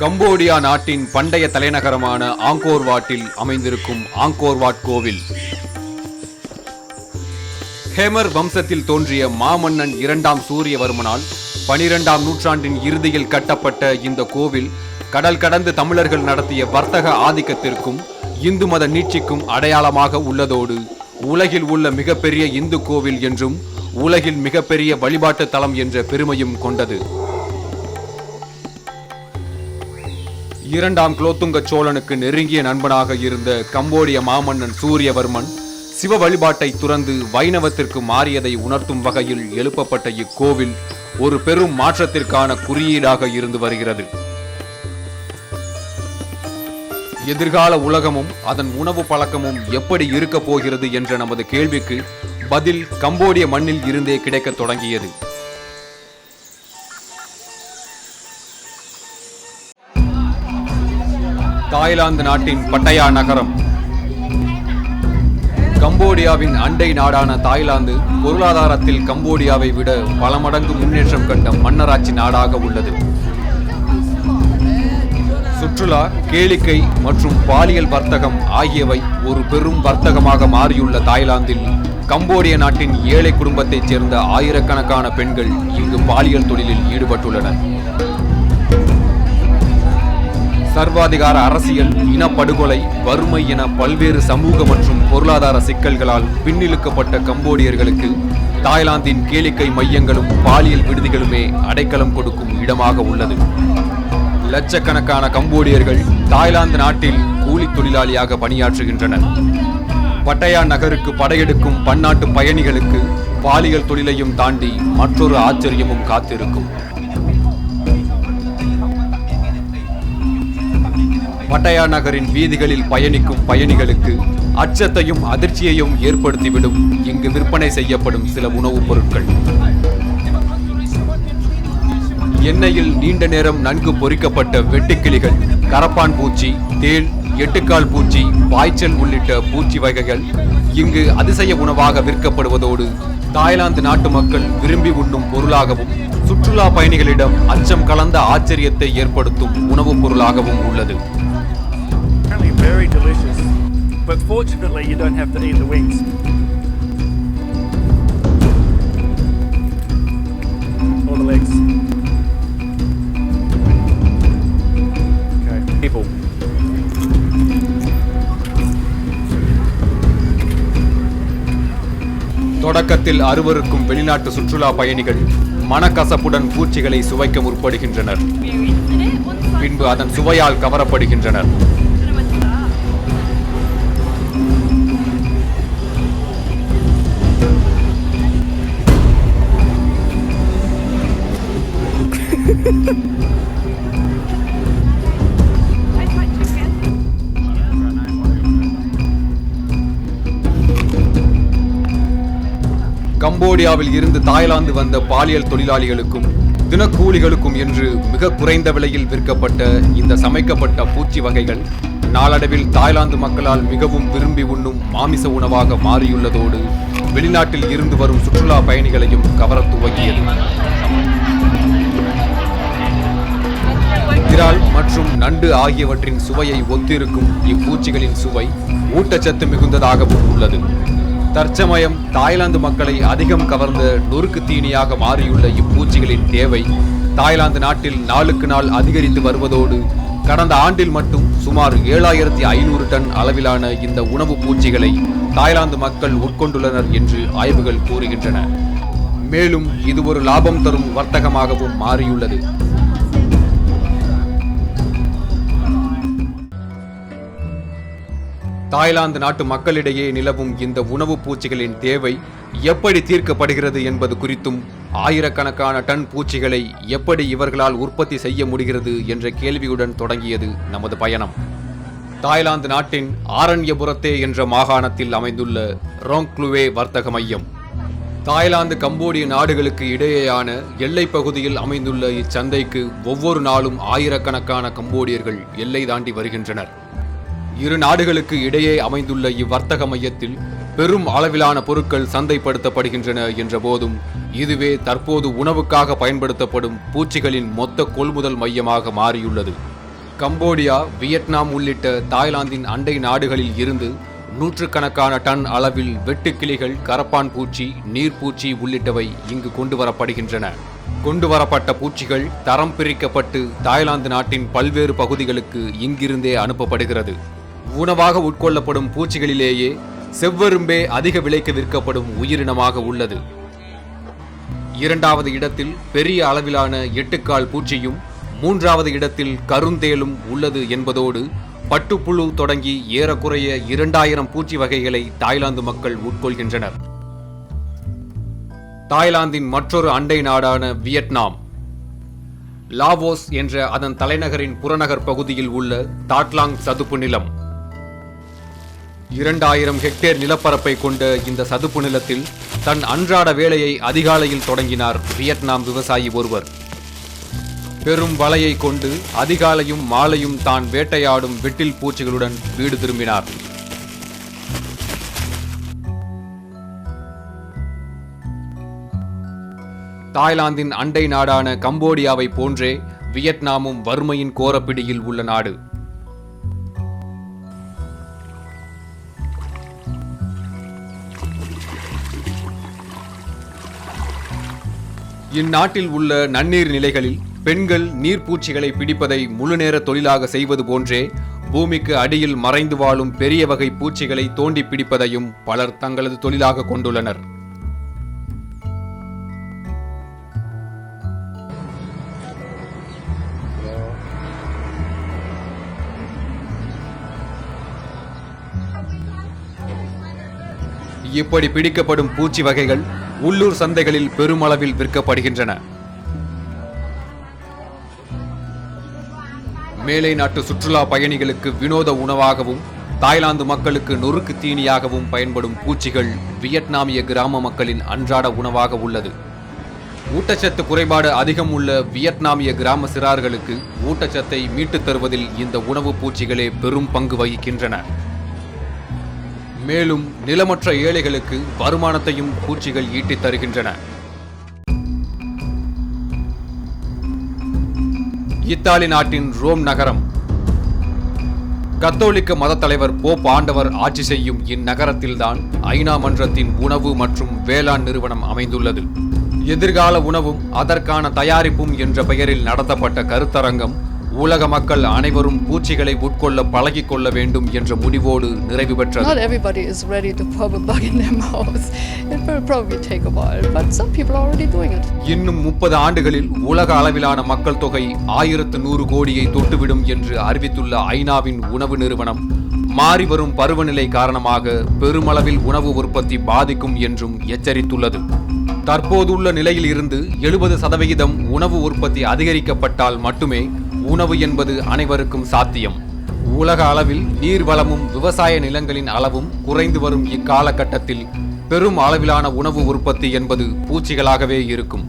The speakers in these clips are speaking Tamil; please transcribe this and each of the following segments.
கம்போடியா நாட்டின் பண்டைய தலைநகரமான ஆங்கோர்வாட்டில் அமைந்திருக்கும் ஆங்கோர்வாட் கோவில். ஹேமர் வம்சத்தில் தோன்றிய மாமன்னன் இரண்டாம் சூரியவர்மனால் பனிரெண்டாம் நூற்றாண்டின் இறுதியில் கட்டப்பட்ட இந்த கோவில் கடல் கடந்து தமிழர்கள் நடத்திய வர்த்தக ஆதிக்கத்திற்கும் இந்து மத நீட்சிக்கும் அடையாளமாக உள்ளதோடு உலகில் உள்ள மிகப்பெரிய இந்து கோவில் என்றும் உலகில் மிகப்பெரிய வழிபாட்டு தலம் என்ற பெருமையும் கொண்டது. இரண்டாம் குலோத்துங்க சோழனுக்கு நெருங்கிய நண்பனாக இருந்த கம்போடிய மாமன்னன் சூரியவர்மன் சிவ வழிபாட்டை துறந்து வைணவத்திற்கு மாறியதை உணர்த்தும் வகையில் எழுப்பப்பட்ட இக்கோவில் ஒரு பெரும் மாற்றத்திற்கான குறியீடாக இருந்து வருகிறது. எதிர்கால உலகமும் அதன் உணவு பழக்கமும் எப்படி இருக்கப் போகிறது என்ற நமது கேள்விக்கு பதில் கம்போடிய மண்ணில் இருந்தே கிடைக்கத் தொடங்கியது. தாய்லாந்து நாட்டின் பட்டயா நகரம். கம்போடியாவின் அண்டை நாடான தாய்லாந்து பொருளாதாரத்தில் கம்போடியாவை விட பல மடங்கு முன்னேற்றம் கண்ட மன்னராட்சி நாடாக உள்ளது. சுற்றுலா கேளிக்கை மற்றும் பாலியல் வர்த்தகம் ஆகியவை ஒரு பெரும் வர்த்தகமாக மாறியுள்ள தாய்லாந்தில் கம்போடிய நாட்டின் ஏழை குடும்பத்தைச் சேர்ந்த ஆயிரக்கணக்கான பெண்கள் இங்கு பாலியல் தொழிலில் ஈடுபட்டுள்ளனர். சர்வாதிகார அரசியல் இனப்படுகொலை வறுமை என பல்வேறு சமூக மற்றும் பொருளாதார சிக்கல்களால் பின்னிழுக்கப்பட்ட கம்போடியர்களுக்கு தாய்லாந்தின் கேளிக்கை மையங்களும் பாலியல் விடுதிகளுமே அடைக்கலம் கொடுக்கும் இடமாக உள்ளது. லட்சக்கணக்கான கம்போடியர்கள் தாய்லாந்து நாட்டில் கூலி தொழிலாளியாக பணியாற்றுகின்றனர். பட்டயா நகருக்கு படையெடுக்கும் பன்னாட்டு பயணிகளுக்கு பாலியல் தொழிலையும் தாண்டி மற்றொரு ஆச்சரியமும் காத்திருக்கும். பட்டயா நகரின் வீதிகளில் பயணிக்கும் பயணிகளுக்கு அச்சத்தையும் அதிர்ச்சியையும் ஏற்படுத்திவிடும். இங்கு விற்பனை செய்யப்படும் சில உணவுப் பொருட்கள். எண்ணெயில் நீண்ட நேரம் நன்கு பொறிக்கப்பட்ட வெட்டுக்கிளிகள் கரப்பான் பூச்சி தேள் எட்டுக்கால் பூச்சி பாய்ச்சல் உள்ளிட்ட பூச்சி வகைகள் இங்கு அதிசய உணவாக விற்கப்படுவதோடு தாய்லாந்து நாட்டு மக்கள் விரும்பி உண்ணும் பொருளாகவும் சுற்றுலா பயணிகளிடம் அச்சம் கலந்த ஆச்சரியத்தை ஏற்படுத்தும் உணவுப் பொருளாகவும் உள்ளது. Very delicious. But fortunately, you don't have to eat the wings. Or the legs. Okay. People. தொடக்கத்தில் அருவருக்கும் வெளிநாட்டு சுற்றுலா பயணிகள் மனக்கசப்புடன் பூச்சிகளை சுவைக்க முற்படுகின்றனர் பின்பு அதன் சுவையால் கவரப்படுகின்றனர் கம்போடியாவில் இருந்து தாய்லாந்து வந்த பாலியல் தொழிலாளிகளுக்கும் தினக்கூலிகளுக்கும் என்று மிக குறைந்த விலையில் விற்கப்பட்ட இந்த சமைக்கப்பட்ட பூச்சி வகைகள் நாளடைவில் தாய்லாந்து மக்களால் மிகவும் விரும்பி உண்ணும் மாமிச உணவாக மாறியுள்ளதோடு வெளிநாட்டில் இருந்து வரும் சுற்றுலா பயணிகளையும் கவரத் துவங்கியது இறால் மற்றும் நண்டு ஆகியவற்றின் சுவையை ஒத்திருக்கும் இப்பூச்சிகளின் சுவை ஊட்டச்சத்து மிகுந்ததாகவும் உள்ளது. தற்சமயம் தாய்லாந்து மக்களை அதிகம் கவர்ந்த நொறுக்கு தீனியாக மாறியுள்ள இப்பூச்சிகளின் தேவை தாய்லாந்து நாட்டில் நாளுக்கு நாள் அதிகரித்து வருவதோடு கடந்த ஆண்டில் மட்டும் சுமார் ஏழாயிரத்தி ஐநூறு டன் அளவிலான இந்த உணவு பூச்சிகளை தாய்லாந்து மக்கள் உட்கொண்டுள்ளனர் என்று ஆய்வுகள் கூறுகின்றன. மேலும் இது ஒரு லாபம் தரும் வர்த்தகமாகவும் மாறியுள்ளது. தாய்லாந்து நாட்டு மக்களிடையே நிலவும் இந்த உணவுப் பூச்சிகளின் தேவை எப்படி தீர்க்கப்படுகிறது என்பது குறித்தும் ஆயிரக்கணக்கான டன் பூச்சிகளை எப்படி இவர்களால் உற்பத்தி செய்ய முடிகிறது என்ற கேள்வியுடன் தொடங்கியது நமது பயணம். தாய்லாந்து நாட்டின் ஆரண்யபுரத்தே என்ற மாகாணத்தில் அமைந்துள்ள ரோங்க்ளுவே வர்த்தக மையம். தாய்லாந்து கம்போடிய நாடுகளுக்கு இடையேயான எல்லைப் பகுதியில் அமைந்துள்ள இச்சந்தைக்கு ஒவ்வொரு நாளும் ஆயிரக்கணக்கான கம்போடியர்கள் எல்லை தாண்டி வருகின்றனர். இரு நாடுகளுக்கு இடையே அமைந்துள்ள இவ்வர்த்தக மையத்தில் பெரும் அளவிலான பொருட்கள் சந்தைப்படுத்தப்படுகின்றன என்ற போதும் இதுவே தற்போது உணவுக்காக பயன்படுத்தப்படும் பூச்சிகளின் மொத்த கொள்முதல் மையமாக மாறியுள்ளது. கம்போடியா வியட்நாம் உள்ளிட்ட தாய்லாந்தின் அண்டை நாடுகளில் இருந்து நூற்றுக்கணக்கான டன் அளவில் வெட்டுக்கிளிகள் கரப்பான் பூச்சி நீர்ப்பூச்சி உள்ளிட்டவை இங்கு கொண்டு வரப்படுகின்றன கொண்டு வரப்பட்ட பூச்சிகள் தரம் பிரிக்கப்பட்டு தாய்லாந்து நாட்டின் பல்வேறு பகுதிகளுக்கு இங்கிருந்தே அனுப்பப்படுகிறது. உணவாக உட்கொள்ளப்படும் பூச்சிகளிலேயே செவ்வரும்பே அதிக விலைக்கு விற்கப்படும் உயிரினமாக உள்ளது. இரண்டாவது இடத்தில் பெரிய அளவிலான எட்டுக்கால் பூச்சியும் மூன்றாவது இடத்தில் கருந்தேலும் உள்ளது என்பதோடு பட்டுப்புழு தொடங்கி ஏறக்குறைய இரண்டாயிரம் பூச்சி வகைகளை தாய்லாந்து மக்கள் உட்கொள்கின்றனர். தாய்லாந்தின் மற்றொரு அண்டை நாடான வியட்நாம். லாவோஸ் என்ற அதன் தலைநகரின் புறநகர் பகுதியில் உள்ள தாட்லாங் சதுப்பு நிலம். இரண்டாயிரம் ஹெக்டேர் நிலப்பரப்பை கொண்ட இந்த சதுப்பு நிலத்தில் தன் அன்றாட வேலையை அதிகாலையில் தொடங்கினார் வியட்நாம் விவசாயி ஒருவர். பெரும் வலையை கொண்டு அதிகாலையும் மாலையும் தான் வேட்டையாடும் வெட்டில் பூச்சிகளுடன் வீடு திரும்பினார். தாய்லாந்தின் அண்டை நாடான கம்போடியாவை போன்றே வியட்நாமும் வறுமையின் கோரப்பிடியில் உள்ள நாடு. இந்நாட்டில் உள்ள நன்னீர் நிலைகளில் பெண்கள் நீர்ப்பூச்சிகளை பிடிப்பதை முழுநேர தொழிலாக செய்வது போன்றே பூமிக்கு அடியில் மறைந்து வாழும் பெரிய வகை பூச்சிகளை தோண்டி பிடிப்பதையும் பலர் தங்களது தொழிலாக கொண்டுள்ளனர். இப்படி பிடிக்கப்படும் பூச்சி வகைகள் உள்ளூர் சந்தைகளில் பெருமளவில் விற்கப்படுகின்றன. மேலை நாட்டு சுற்றுலா பயணிகளுக்கு வினோத உணவாகவும் தாய்லாந்து மக்களுக்கு நொறுக்கு தீனியாகவும் பயன்படும் பூச்சிகள் வியட்நாமிய கிராம மக்களின் அன்றாட உணவாக உள்ளது. ஊட்டச்சத்து குறைபாடு அதிகம் உள்ள வியட்நாமிய கிராம சிறார்களுக்கு ஊட்டச்சத்தை மீட்டுத் தருவதில் இந்த உணவு பூச்சிகளே பெரும் பங்கு வகிக்கின்றன. மேலும் நிலமற்ற ஏழைகளுக்கு வருமானத்தையும் பூச்சிகள் ஈட்டித் தருகின்றன. இத்தாலி நாட்டின் ரோம் நகரம். கத்தோலிக்க மதத்தலைவர் போப் ஆண்டவர் ஆட்சி செய்யும் இந்நகரத்தில்தான் ஐநா மன்றத்தின் உணவு மற்றும் வேளாண் நிறுவனம் அமைந்துள்ளது. எதிர்கால உணவும் அதற்கான தயாரிப்பும் என்ற பெயரில் நடத்தப்பட்ட கருத்தரங்கம் உலக மக்கள் அனைவரும் பூச்சிகளை உட்கொள்ள பழகிக் கொள்ள வேண்டும் என்ற முடிவோடு நிறைவு பெற்றது Not everybody is ready to pop a bug in their mouth. It will probably take a while, but some people are already doing it. இன்னும் முப்பது ஆண்டுகளில் உலக அளவிலான மக்கள் தொகை ஆயிரத்து நூறு கோடியை தொட்டுவிடும் என்று அறிவித்துள்ள ஐநாவின் உணவு நிறுவனம் மாறி வரும் பருவநிலை காரணமாக பெருமளவில் உணவு உற்பத்தி பாதிக்கும் என்றும் எச்சரித்துள்ளது தற்போதுள்ள நிலையில் இருந்து எழுபது சதவிகிதம் உணவு உற்பத்தி அதிகரிக்கப்பட்டால் மட்டுமே உணவு என்பது அனைவருக்கும் சாத்தியம். உலக அளவில் நீர் வளமும் விவசாய நிலங்களின் அளவும் குறைந்து வரும் இக்காலகட்டத்தில் பெரும் அளவிலான உணவு உற்பத்தி என்பது பூச்சிகளாகவே இருக்கும்.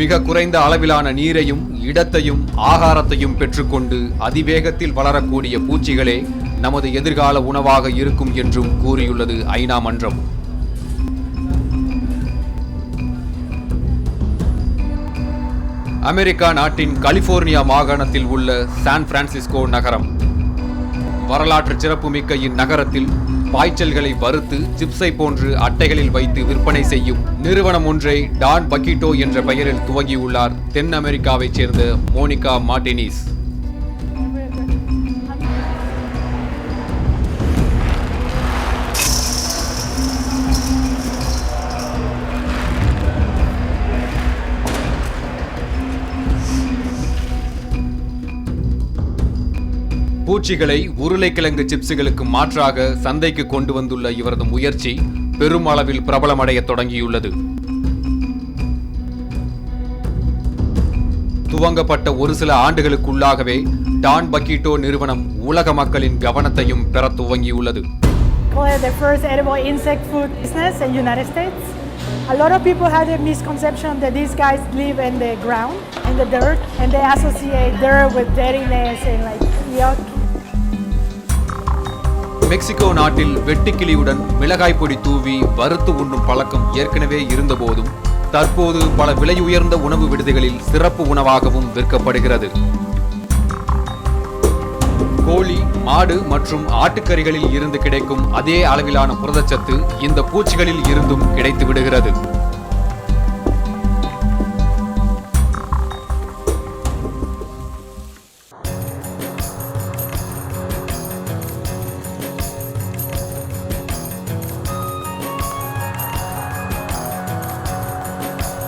மிக குறைந்த அளவிலான நீரையும் இடத்தையும் ஆகாரத்தையும் பெற்றுக்கொண்டு அதிவேகத்தில் வளரக்கூடிய பூச்சிகளே நமது எதிர்கால உணவாக இருக்கும் என்றும் கூறியுள்ளது ஐநா மன்றம். அமெரிக்கா நாட்டின் கலிபோர்னியா மாகாணத்தில் உள்ள சான் பிரான்சிஸ்கோ நகரம். வரலாற்று சிறப்புமிக்க இந்நகரத்தில் பாய்ச்சல்களை வறுத்து சிப்ஸை போன்று அட்டைகளில் வைத்து விற்பனை செய்யும் நிறுவனம் ஒன்றை டான் பக்கிட்டோ என்ற பெயரில் துவங்கியுள்ளார் தென் அமெரிக்காவைச் சேர்ந்த மோனிகா மார்டினிஸ். பூச்சிகளை உருளைக்கிழங்கு சிப்ஸுகளுக்கு மாற்றாக சந்தைக்கு கொண்டு வந்துள்ள இவரது முயற்சி பெருமளவில் பிரபலமடைய தொடங்கியுள்ளது துவங்கப்பட்ட ஒரு சில ஆண்டுகளுக்குள்ளாகவே டான் பக்கீட்டோ நிறுவனம் உலக மக்களின் கவனத்தையும் பெற துவங்கியுள்ளது A lot of people had a misconception that these guys live in the ground, in the dirt, and they associate dirt with dirtiness and like yuck Mexico நாட்டில் வெட்டுக்கிளியுடன் மிளகாய் பொடி தூவி வறுத்து உண்ணும் பழக்கம் ஏற்கனவே இருந்தபோதும் தற்போது பல விலை உயர்ந்த உணவு விடுதிகளில் சிறப்பு உணவாகவும் விற்கப்படுகிறது. கோழி மாடு மற்றும் ஆட்டுக்கறிகளில் இருந்து கிடைக்கும் அதே அளவிலான புரதச்சத்து இந்த பூச்சிகளில் இருந்தும் கிடைத்து விடுகிறது.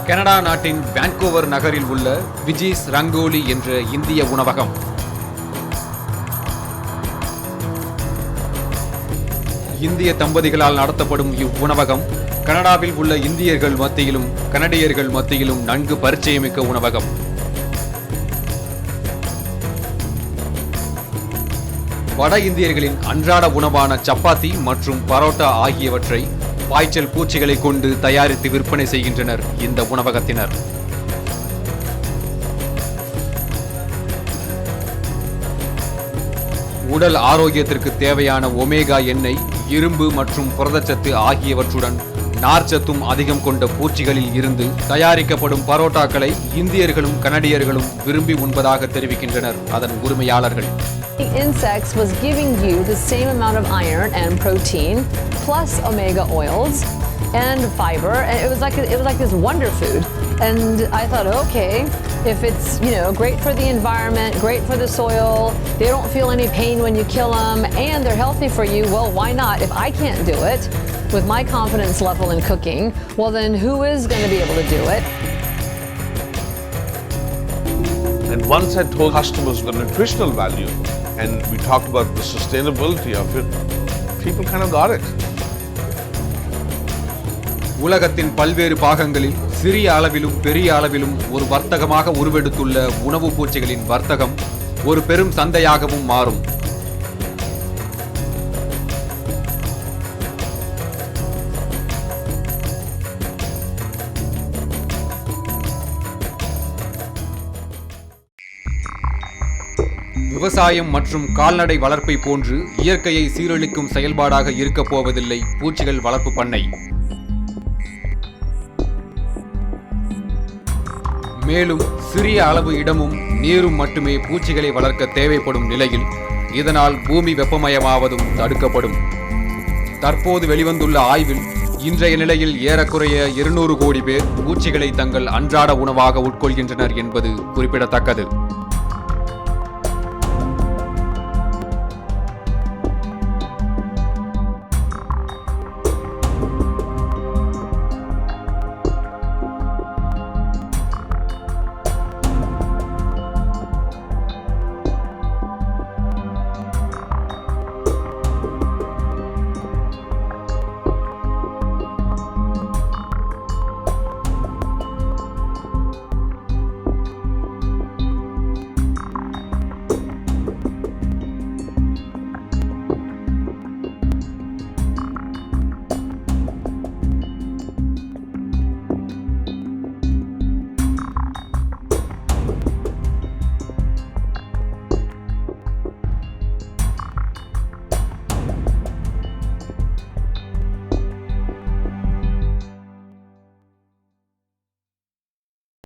கனடா நாட்டின் வான்கூவர் நகரில் உள்ள விஜிஸ் ரங்கோலி என்ற இந்திய உணவகம். இந்திய தம்பதிகளால் நடத்தப்படும் இவ்வுணவகம் கனடாவில் உள்ள இந்தியர்கள் மத்தியிலும் கனடியர்கள் மத்தியிலும் நன்கு பரிச்சயமிக்க உணவகம். வட இந்தியர்களின் அன்றாட உணவான சப்பாத்தி மற்றும் பரோட்டா ஆகியவற்றை பாய்ச்சல் பூச்சிகளை கொண்டு தயாரித்து விற்பனை செய்கின்றனர் இந்த உணவகத்தினர். உடல் ஆரோக்கியத்திற்கு தேவையான ஒமேகா எண்ணெய் இரும்பு மற்றும் புரதச்சத்து ஆகியவற்றுடன் நார்ச்சத்தும் அதிகம் கொண்ட பூச்சிகளில் இருந்து தயாரிக்கப்படும் பரோட்டாக்களை இந்தியர்களும் கனடியர்களும் விரும்பி உண்பதாக தெரிவிக்கின்றனர். அதன் உரிமையாளர்கள் The insects was giving you the same amount of iron and protein, plus omega oils and fiber, and it was like it was like this wonder food. And I thought, okay, if it's you know great for the environment, great for the soil, they don't feel any pain when you kill them, and they're healthy for you. Well, why not? If I can't do it with my confidence level in cooking, well then who is going to be able to do it? And once I told customers the nutritional value and we talked about the sustainability of it, people kind of got it. உலகத்தின் பல்வேறு பாகங்களில் சிறிய அளவிலும் பெரிய அளவிலும் ஒரு வர்த்தகமாக உருவெடுத்துள்ள உணவுப் பூச்சிகளின் வர்த்தகம் ஒரு பெரும் சந்தையாகவும் மாறும் விவசாயம் மற்றும் கால்நடை வளர்ப்பை போன்று இயற்கையை சீரழிக்கும் செயல்பாடாக இருக்கப் போவதில்லை. பூச்சிகள் வளர்ப்பு பண்ணை. மேலும் சிறிய அளவு இடமும் நீரும் மட்டுமே பூச்சிகளை வளர்க்க தேவைப்படும் நிலையில் இதனால் பூமி வெப்பமயமாவதும் தடுக்கப்படும். தற்போது வெளிவந்துள்ள ஆய்வில் இன்றைய நிலையில் ஏறக்குறைய இருநூறு கோடி பேர் பூச்சிகளை தங்கள் அன்றாட உணவாக உட்கொள்கின்றனர் என்பது குறிப்பிடத்தக்கது.